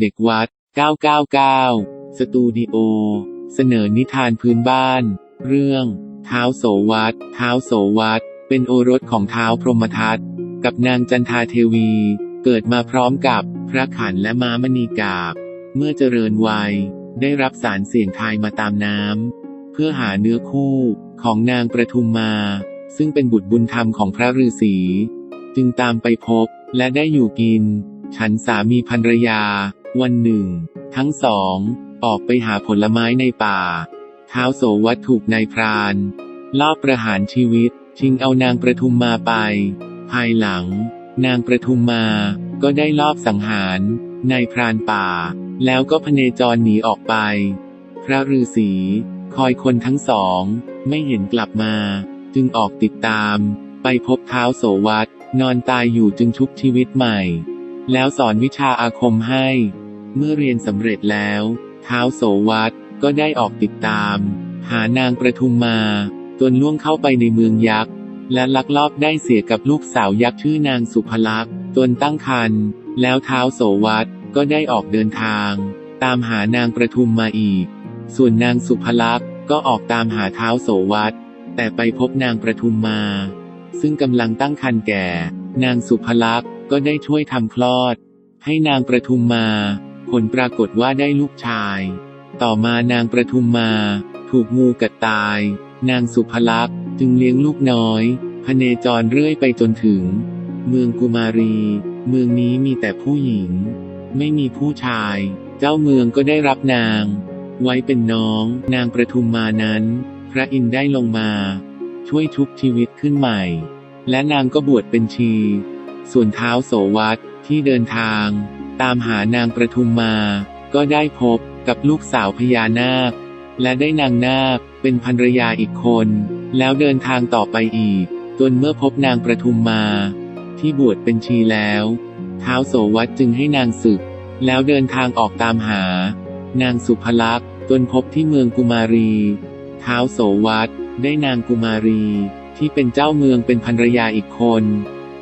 เด็กวัด 999 สตูดิโอ เสนอนิทานพื้นบ้าน เรื่อง เท้าวโสวัตเท้าวโสวัตเป็นโอรสของเท้าวพรหมทัตกับนางจันทาเทวี เกิดมาพร้อมกับพระขันและม้ามณีกาบ เมื่อเจริญวัย ได้รับสารเสี่ยงทายมาตามน้ำ เพื่อหาเนื้อคู่ของนางประทุมมา ซึ่งเป็นบุตรบุญธรรมของพระฤาษี จึงตามไปพบและได้อยู่กิน ฉันสามีภรรยา วันหนึ่ง ทั้งสอง ออกไปหาผลไม้ในป่า ท้าวโสวัตถูกนายพรานลอบประหารชีวิต ชิงเอานางประทุมมาไป ภายหลัง นางประทุมมาก็ได้ลอบสังหารนายพรานป่า แล้วก็พเนจรหนีออกไป พระฤาษีคอยคนทั้งสอง ไม่เห็นกลับมา จึงออกติดตาม ไปพบเท้าวโสวัตนอนตายอยู่จึงชุบชีวิตใหม่ แล้วสอนวิชาอาคมให้ เมื่อเรียนสำเร็จแล้วเท้าวโสวัตก็ได้ออกติดตาม หานางประทุมมาจนล่วงเข้าไปในเมืองยักษ์ และลักลอบได้เสียกับลูกสาวยักษ์ชื่อนางสุภลักษ์จนตั้งครรภ์แล้วเท้าวโสวัตก็ได้ออกเดินทาง ตามหานางประทุมมาอีก ส่วนนางสุภลักษ์ก็ออกตามหาเท้าวโสวัตแต่ไปพบนางประทุมมา ซึ่งกำลังตั้งครรภ์แก่ นางสุภลักษ์ก็ได้ช่วยทำคลอด ให้นางประทุมมา ผลปรากฏว่าได้ลูกชาย ต่อมานางประทุมมา ถูกงูกัดตาย นางสุภลักษณ์จึงเลี้ยงลูกน้อยพเนจรเรื่อยไปจนถึง เมืองกุมารี เมืองนี้มีแต่ผู้หญิง ไม่มีผู้ชาย เจ้าเมืองก็ได้รับนาง ไว้เป็นน้องนางประทุมมานั้น พระอินทร์ได้ลงมา ช่วยชุบชีวิตขึ้นใหม่ และนางก็บวชเป็นชี ส่วนเท้าโสวัตที่เดินทาง ตามหานางประทุมมา ก็ได้พบกับลูกสาวพญานาค และได้นางนาคเป็นภรรยาอีกคน แล้วเดินทางต่อไปอีก จนเมื่อพบนางประทุมมา ที่บวชเป็นชีแล้วท้าวโสวัตจึงให้นางศึก แล้วเดินทางออกตามหา นางสุภลักษณ์จนพบที่เมืองกุมารีท้าวโสวัตได้นางกุมารี ที่เป็นเจ้าเมืองเป็นภรรยาอีกคน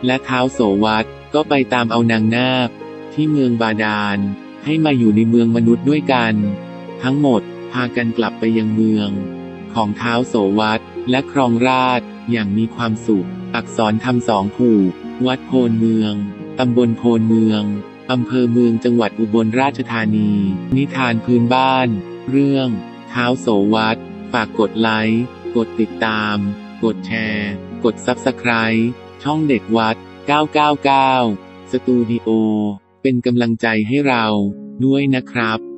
และท้าวโสวัตก็ไปตามเอานางนาค ที่เมืองบาดาล ให้มาอยู่ในเมืองมนุษย์ด้วยกัน ทั้งหมดพากันกลับไปยังเมือง ของเท้าโสวัตและครองราช อย่างมีความสุข อักษรทำสองผูกวัดโพนเมือง ตำบลโพนเมืองอำเภอเมืองจังหวัดอุบลราชธานี นิทานพื้นบ้าน เรื่อง เท้าโสวัตฝากกดไลค์ กดติดตาม กดแชร์ กด Subscribe ช่องเด็กวัด 999 สตูดิโอ เป็นกำลังใจให้เราด้วยนะครับ